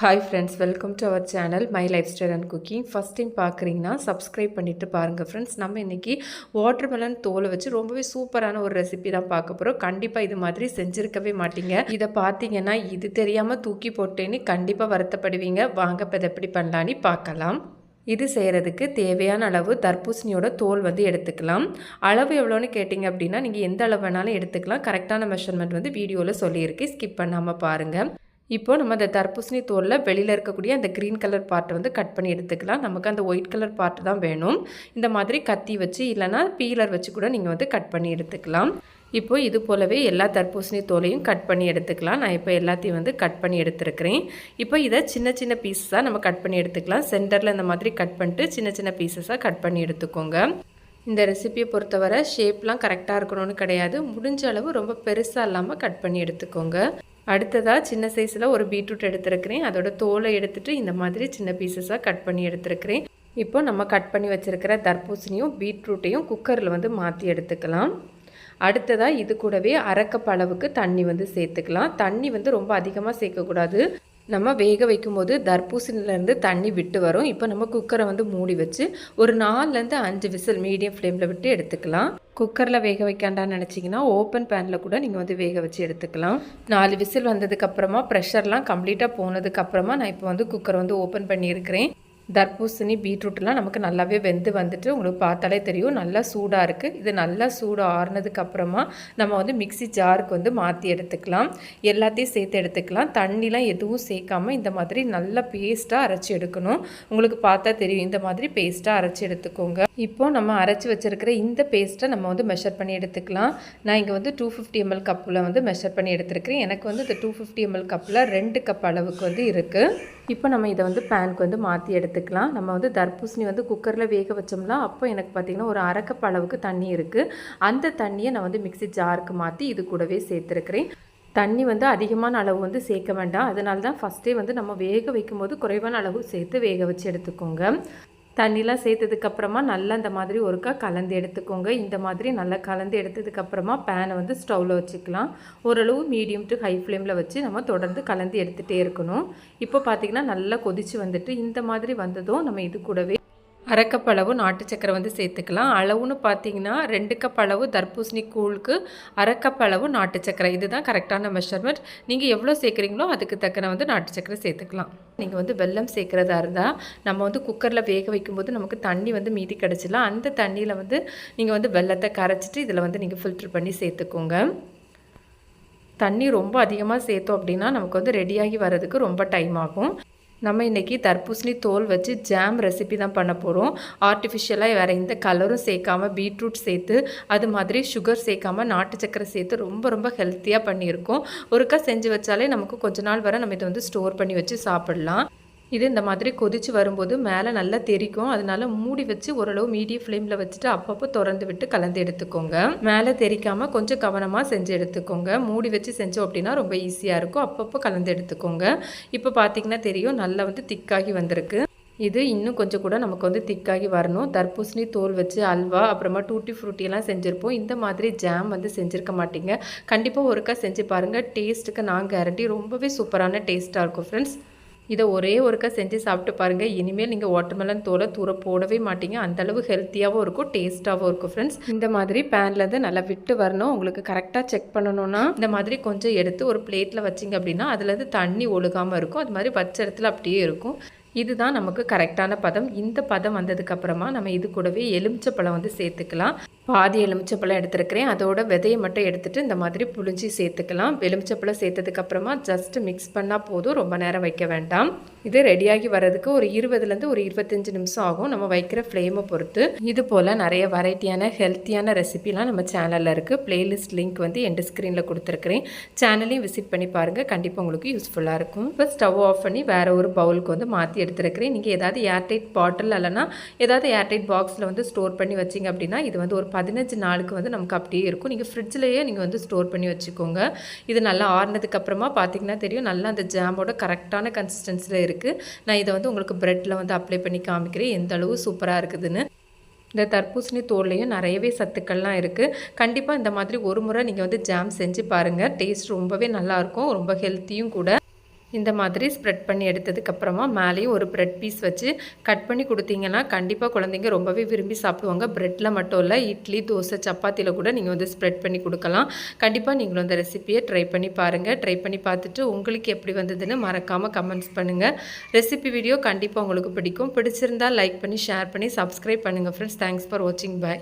Hi friends welcome to our channel my lifestyle and cooking first time பார்க்குறீங்கன்னா subscribe பண்ணிவிட்டு பாருங்கள் friends நம்ம இன்றைக்கி வாட்டர்மெலன் தோலை வச்சு ரொம்பவே சூப்பரான ஒரு ரெசிபி தான் பார்க்க போகிறோம் கண்டிப்பாக இது மாதிரி செஞ்சுருக்கவே மாட்டீங்க. இதை பார்த்தீங்கன்னா இது தெரியாமல் தூக்கி போட்டேன்னு கண்டிப்பாக வருத்தப்படுவீங்க. வாங்க இப்போ இதை எப்படி பண்ணலான்னு பார்க்கலாம். இது செய்கிறதுக்கு தேவையான அளவு தர்பூசணியோட தோல் வந்து எடுத்துக்கலாம். அளவு எவ்வளோன்னு கேட்டிங்க அப்படின்னா நீங்கள் எந்த அளவு வேணாலும் எடுத்துக்கலாம். கரெக்டான மெஷர்மெண்ட் வந்து வீடியோவில் சொல்லியிருக்கு. ஸ்கிப் பண்ணாமல் பாருங்கள் இப்போ நம்ம அந்த தர்பூசணி தோலில் வெளியில் இருக்கக்கூடிய அந்த க்ரீன் கலர் பார்ட்டை வந்து கட் பண்ணி எடுத்துக்கலாம். நமக்கு அந்த ஒயிட் கலர் பார்ட் தான் வேணும். இந்த மாதிரி கத்தி வச்சு இல்லைனா பீலர் வச்சு கூட நீங்கள் வந்து கட் பண்ணி எடுத்துக்கலாம். இப்போது இது போலவே எல்லா தர்பூசணி தோலையும் கட் பண்ணி எடுத்துக்கலாம். நான் இப்போ எல்லாத்தையும் வந்து கட் பண்ணி எடுத்துருக்கிறேன். இப்போ இதை சின்ன சின்ன பீஸஸாக நம்ம கட் பண்ணி எடுத்துக்கலாம். சென்டரில் இந்த மாதிரி கட் பண்ணிட்டு சின்ன சின்ன பீசஸாக கட் பண்ணி எடுத்துக்கோங்க. இந்த ரெசிபியை பொறுத்தவரை ஷேப்லாம் கரெக்டாக இருக்கணும்னு கிடையாது. முடிஞ்ச அளவு ரொம்ப பெருசாக இல்லாமல் கட் பண்ணி எடுத்துக்கோங்க. அடுத்ததாக சின்ன சைஸில் ஒரு பீட்ரூட் எடுத்துருக்கிறேன். அதோட தோலை எடுத்துகிட்டு இந்த மாதிரி சின்ன பீசஸாக கட் பண்ணி எடுத்துருக்கிறேன். இப்போ நம்ம கட் பண்ணி வச்சுருக்கிற தர்பூசணியும் பீட்ரூட்டையும் குக்கரில் வந்து மாற்றி எடுத்துக்கலாம். அடுத்ததாக இது கூடவே அரைக்கப்பளவுக்கு தண்ணி வந்து சேர்த்துக்கலாம். தண்ணி வந்து ரொம்ப அதிகமாக சேர்க்கக்கூடாது. நம்ம வேக வைக்கும்போது தர்பூசணிலேருந்து தண்ணி விட்டு வரும். இப்போ நம்ம குக்கரை வந்து மூடி வச்சு ஒரு நாலுலேருந்து அஞ்சு விசில் மீடியம் ஃப்ளேமில் விட்டு எடுத்துக்கலாம். குக்கரில் வேக வைக்காண்டான்னு நினச்சிங்கன்னா ஓப்பன் பேனில் கூட நீங்கள் வந்து வேக வச்சு எடுத்துக்கலாம். நாலு விசில் வந்ததுக்கப்புறமா ப்ரெஷர்லாம் கம்ப்ளீட்டாக போனதுக்கப்புறமா நான் இப்போ வந்து குக்கரை வந்து ஓப்பன் பண்ணியிருக்கிறேன். தர்பூசணி பீட்ரூட்லாம் நமக்கு நல்லாவே வெந்து வந்துட்டு உங்களுக்கு பார்த்தாலே தெரியும். நல்லா சூடாக இருக்குது இது நல்லா சூடு ஆறுனதுக்கு அப்புறமா நம்ம வந்து மிக்சி ஜாருக்கு வந்து மாற்றி எடுத்துக்கலாம். எல்லாத்தையும் சேர்த்து எடுத்துக்கலாம். தண்ணிலாம் எதுவும் சேர்க்காம இந்த மாதிரி நல்லா பேஸ்ட்டாக அரைச்சி எடுக்கணும். உங்களுக்கு பார்த்தா தெரியும். இந்த மாதிரி பேஸ்ட்டாக அரைச்சி எடுத்துக்கோங்க. இப்போது நம்ம அரைச்சி வச்சுருக்கிற இந்த பேஸ்ட்டை நம்ம வந்து மெஷர் பண்ணி எடுத்துக்கலாம். நான் இங்கே வந்து டூ ஃபிஃப்டி எம்எல் கப்பில் வந்து மெஷர் பண்ணி எடுத்துருக்கிறேன். எனக்கு வந்து இந்த டூ ஃபிஃப்டி எம்எல் கப்பில் ரெண்டு கப் அளவுக்கு வந்து இருக்குது இப்போ நம்ம இதை வந்து பேனுக்கு வந்து மாற்றி எடுத்துக்கலாம். நம்ம வந்து தர்பூசணி வந்து குக்கரில் வேக வச்சோம்னா அப்போ எனக்கு பார்த்திங்கன்னா ஒரு அரைக்கப் அளவுக்கு தண்ணி இருக்குது அந்த தண்ணியை நான் வந்து மிக்சி ஜாருக்கு மாற்றி இது கூடவே சேர்த்துருக்கிறேன். தண்ணி வந்து அதிகமான அளவு வந்து சேர்க்க வேண்டாம். அதனால தான் ஃபஸ்ட்டே வந்து நம்ம வேக வைக்கும்போது குறைவான அளவு சேர்த்து வேக வச்சு எடுத்துக்கோங்க. தண்ணிலாம் சேர்த்ததுக்கப்புறமா நல்லா இந்த மாதிரி ஒருக்கா கலந்து எடுத்துக்கோங்க. இந்த மாதிரி நல்லா கலந்து எடுத்ததுக்கப்புறமா பேனை வந்து ஸ்டவ்வில் வச்சுக்கலாம். ஓரளவு மீடியம் டு ஹை ஃப்ளேமில் வச்சு நம்ம தொடர்ந்து கலந்து எடுத்துகிட்டே இருக்கணும். இப்போ பார்த்திங்கன்னா நல்லா கொதித்து வந்துட்டு இந்த மாதிரி வந்ததும் நம்ம இது கூடவே அரைக்கப் அளவு நாட்டு சக்கரை வந்து சேர்த்துக்கலாம். அளவுன்னு பார்த்தீங்கன்னா ரெண்டு கப் அளவு தர்பூசணி கூழுக்கு அரைக்கப் அளவு நாட்டு சக்கரை. இதுதான் கரெக்டான மெஷர்மெண்ட் நீங்கள் எவ்வளோ சேர்க்குறீங்களோ அதுக்கு தக்கன வந்து நாட்டு சக்கரை சேர்த்துக்கலாம். நீங்கள் வந்து வெல்லம் சேர்க்குறதா இருந்தால் நம்ம வந்து குக்கரில் வேக வைக்கும்போது நமக்கு தண்ணி வந்து மீதி கிடச்சிடலாம். அந்த தண்ணியில் வந்து நீங்கள் வந்து வெள்ளத்தை கரைச்சிட்டு இதில் வந்து நீங்கள் ஃபில்ட்ரு பண்ணி சேர்த்துக்கோங்க. தண்ணி ரொம்ப அதிகமாக சேர்த்தோம் அப்படின்னா நமக்கு வந்து ரெடியாகி வர்றதுக்கு ரொம்ப டைம் ஆகும். நம்ம இன்றைக்கி தர்பூசணி தோல் வச்சு ஜாம் ரெசிபி தான் பண்ண போகிறோம் ஆர்டிஃபிஷியலாக வேறு எந்த கலரும் சேர்க்காமல் பீட்ரூட் சேர்த்து அது மாதிரி சுகர் சேர்க்காமல் நாட்டு சக்கரை சேர்த்து ரொம்ப ரொம்ப ஹெல்த்தியாக பண்ணியிருக்கோம். ஒருக்கா செஞ்சு வச்சாலே நமக்கு கொஞ்ச நாள் வரை நம்ம இதை வந்து ஸ்டோர் பண்ணி வச்சு சாப்பிட்லாம். இது இந்த மாதிரி கொதித்து வரும்போது மேலே நல்லா தெரிக்கும். அதனால மூடி வச்சு ஓரளவு மீடியம் ஃப்ளேமில் வச்சுட்டு அப்பப்போ திறந்து விட்டு கலந்து எடுத்துக்கோங்க. மேலே தெரிக்காமல் கொஞ்சம் கவனமாக செஞ்சு எடுத்துக்கோங்க. மூடி வச்சு செஞ்சோம் அப்படின்னா ரொம்ப ஈஸியாக இருக்கும். அப்பப்போ கலந்து எடுத்துக்கோங்க. இப்போ பார்த்தீங்கன்னா தெரியும் நல்லா வந்து திக்காகி வந்திருக்கு. இது இன்னும் கொஞ்சம் கூட நமக்கு வந்து திக்காகி வரணும். தர்பூசணி தோல் வச்சு அல்வா அப்புறமா டூட்டி ஃப்ரூட்டியெல்லாம் செஞ்சுருப்போம். இந்த மாதிரி ஜாம் வந்து செஞ்சுருக்க மாட்டீங்க. கண்டிப்பாக ஒருக்கா செஞ்சு பாருங்கள் டேஸ்ட்டுக்கு நான் கேரண்டி ரொம்பவே சூப்பரான டேஸ்ட்டாக இருக்கும் ஃப்ரெண்ட்ஸ் இதை ஒரே ஒருக்கா செஞ்சு சாப்பிட்டு பாருங்கள் இனிமேல் நீங்கள் வாட்டர்மெலன் தோலை தூர போடவே மாட்டீங்க. அந்தளவு ஹெல்த்தியாகவும் இருக்கும் டேஸ்ட்டாகவும் இருக்கும் ஃப்ரெண்ட்ஸ் இந்த மாதிரி பேன்லேருந்து நல்லா விட்டு வரணும். உங்களுக்கு கரெக்டாக செக் பண்ணணும்னா இந்த மாதிரி கொஞ்சம் எடுத்து ஒரு பிளேட்டில் வச்சிங்க அப்படின்னா அதுலேருந்து தண்ணி ஒழுகாமல் இருக்கும். அது மாதிரி வச்ச இடத்துல அப்படியே இருக்கும். இதுதான் நமக்கு கரெக்டான பதம். இந்த பதம் வந்ததுக்கப்புறமா நம்ம இது கூடவே எலுமிச்சை பழம் வந்து சேர்த்துக்கலாம். பாதி எலுமிச்சப்பழம் எடுத்துருக்கிறேன். அதோட விதையை மட்டும் எடுத்துகிட்டு இந்த மாதிரி புளிஞ்சி சேர்த்துக்கலாம். எலுமிச்சப்பழம் சேர்த்ததுக்கப்புறமா ஜஸ்ட்டு மிக்ஸ் பண்ணால் போதும். ரொம்ப நேரம் வைக்க வேண்டாம். இது ரெடியாகி வர்றதுக்கு ஒரு இருபதுலேருந்து ஒரு இருபத்தஞ்சு நிமிஷம் ஆகும். நம்ம வைக்கிற ஃப்ளேமை பொறுத்து. இது போல் நிறைய வெரைட்டியான ஹெல்த்தியான ரெசிபிலாம் நம்ம சேனலில் இருக்குது பிளேலிஸ்ட் லிங்க் வந்து எண்டு ஸ்க்ரீனில் கொடுத்துருக்குறேன். சேனலையும் விசிட் பண்ணி பாருங்கள் கண்டிப்பாக உங்களுக்கு யூஸ்ஃபுல்லாக இருக்கும். இப்போ ஸ்டவ் ஆஃப் பண்ணி வேறு ஒரு பவுலுக்கு வந்து மாற்றி எடுத்துருக்கிறேன். நீங்கள் ஏதாவது ஏர்டைட் பாட்டில் இல்லைனா ஏதாவது ஏர்டைட் பாக்ஸில் வந்து ஸ்டோர் பண்ணி வச்சிங்க அப்படின்னா இது வந்து ஒரு பதினஞ்சு நாளுக்கு வந்து நமக்கு அப்படியே இருக்கும். நீங்கள் ஃப்ரிட்ஜ்லேயே நீங்கள் வந்து ஸ்டோர் பண்ணி வச்சுக்கோங்க. இது நல்லா ஆறினதுக்கப்புறமா பார்த்தீங்கன்னா தெரியும் நல்லா அந்த ஜாமோட கரெக்டான கன்சிஸ்டன்சியில் இருக்குது நான் இதை வந்து உங்களுக்கு ப்ரெட்டில் வந்து அப்ளை பண்ணி காமிக்கிறேன். எந்த அளவு சூப்பராக இருக்குதுன்னு. இந்த தர்பூசணி தோல்லையும் நிறையவே சத்துக்கள்லாம் இருக்குது கண்டிப்பாக இந்த மாதிரி ஒரு முறை நீங்கள் வந்து ஜாம் செஞ்சு பாருங்கள் டேஸ்ட் ரொம்பவே நல்லாயிருக்கும் ரொம்ப ஹெல்த்தியும் கூட. இந்த மாதிரி ஸ்ப்ரெட் பண்ணி எடுத்ததுக்கப்புறமா மேலேயும் ஒரு ப்ரெட் பீஸ் வச்சு கட் பண்ணி கொடுத்தீங்கன்னா கண்டிப்பாக குழந்தைங்க ரொம்பவே விரும்பி சாப்பிடுவாங்க. ப்ரெட்டில் மட்டும் இல்லை இட்லி தோசை சப்பாத்தியில் கூட நீங்கள் வந்து ஸ்ப்ரெட் பண்ணி கொடுக்கலாம். கண்டிப்பாக நீங்களும் அந்த ரெசிப்பியை ட்ரை பண்ணி பாருங்கள் ட்ரை பண்ணி பார்த்துட்டு உங்களுக்கு எப்படி வந்ததுன்னு மறக்காமல் கமெண்ட்ஸ் பண்ணுங்கள் ரெசிபி வீடியோ கண்டிப்பாக உங்களுக்கு பிடிக்கும். பிடிச்சிருந்தால் லைக் பண்ணி ஷேர் பண்ணி சப்ஸ்கிரைப் பண்ணுங்கள் ஃப்ரெண்ட்ஸ் தேங்க்ஸ் ஃபார் வாட்சிங் பை